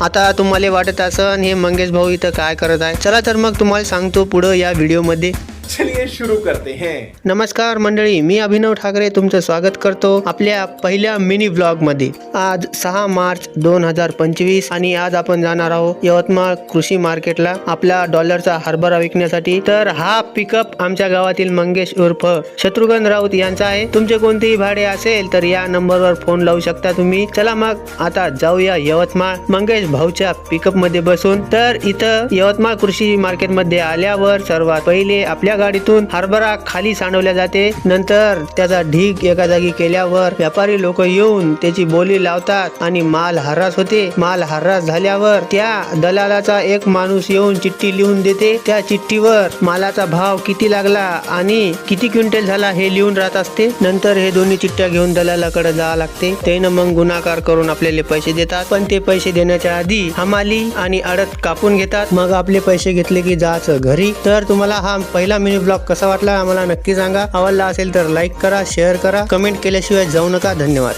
आता तुम्हाला वाटत असन हे मंगेश भाऊ इथं काय करत आहे? चला तर मग तुम्हाला सांगतो पुढं या व्हिडिओमध्ये. चलिए शुरू करते हैं। नमस्कार मंडळी मी अभिनव ठाकरे तुमचं स्वागत करतो आपल्या पहिल्या मिनी ब्लॉगमध्ये. आज सहा मार्च दोन हजार पंचवीस आणि आज आपण जाणार आहोत यवतमाळ कृषी मार्केटला आपला डॉलरचा हरभरा विकण्यासाठी. तर हा पिकअप आमच्या गावातील मंगेश उर्फ शत्रुघ्न राऊत यांचा आहे. तुमचे कोणतेही भाडे असेल तर या नंबरवर फोन लावू शकता तुम्ही. चला मग आता जाऊया यवतमाळ. मंगेश भाऊच्या पिकअपमध्ये बसून. तर इथं यवतमाळ कृषी मार्केटमध्ये आल्यावर सर्वात पहिले आपल्या गाडीतून हरभरा खाली सांडवल्या जाते. नंतर त्याचा ढीग एका जागी केल्यावर व्यापारी लोक येऊन त्याची बोली लावतात आणि माल हर्रास होते. माल हर्रास झाल्यावर त्या दलालाचा एक माणूस येऊन चिठ्ठी लिहून देते. त्या चिठ्ठीवर मालाचा भाव किती लागला आणि किती क्विंटल झाला हे लिहून राहत असते. नंतर हे दोन्ही चिठ्ठ्या घेऊन दलालाकडे जावं लागते. त्यानं मग गुन्हाकार करून आपल्याला पैसे देतात. पण ते पैसे देण्याच्या आधी हमाली आणि अडत कापून घेतात. मग आपले पैसे घेतले की जायचं घरी. तर तुम्हाला हा पहिला मिनी ब्लॉग कसा वाटला आम्हाला नक्की सांगा. आवडला असेल तर लाईक करा शेअर करा. कमेंट केल्याशिवाय जाऊ नका. धन्यवाद.